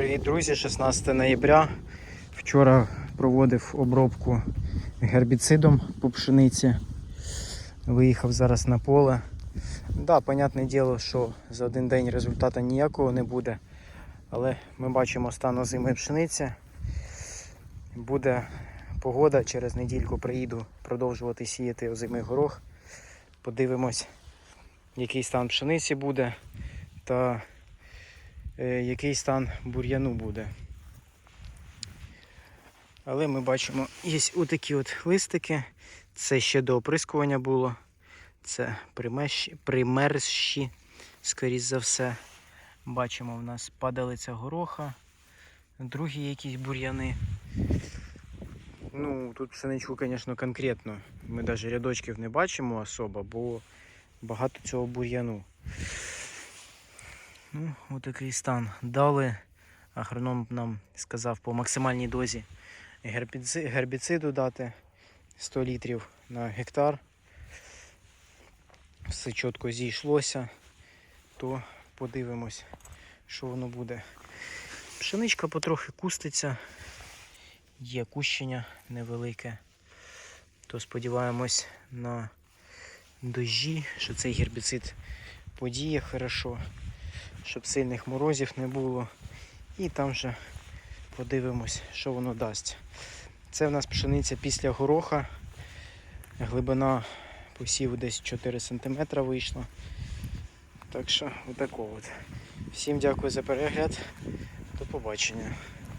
Привіт, друзі! 16 ноября. Вчора проводив обробку гербіцидом по пшениці. Виїхав зараз на поле. Да, понятне діло, що за один день результату ніякого не буде. Але ми бачимо стан озимої пшениці. Буде погода, через недільку приїду продовжувати сіяти озимий горох. Подивимось, який стан пшениці буде та який стан бур'яну буде. Але ми бачимо, є отакі от листики. Це ще до оприскування було. Це примерщі, скоріш за все. Бачимо, в нас падалиця гороха, другі якісь бур'яни. Ну, тут пшеничку, звісно, конкретно. Ми навіть рядочків не бачимо особо, бо багато цього бур'яну. Ну, отакий стан. Дали. Агроном нам сказав по максимальній дозі гербіци- гербіциду дати 100 літрів на гектар. Все чітко зійшлося, то подивимось, що воно буде. Пшеничка потрохи куститься, є кущення невелике. То сподіваємось на дощі, що цей гербіцид подіє хорошо, щоб сильних морозів не було. І там вже подивимось, що воно дасть. Це в нас пшениця після гороха. Глибина посіву десь 4 см вийшла. Так що отако от. Всім дякую за перегляд. До побачення.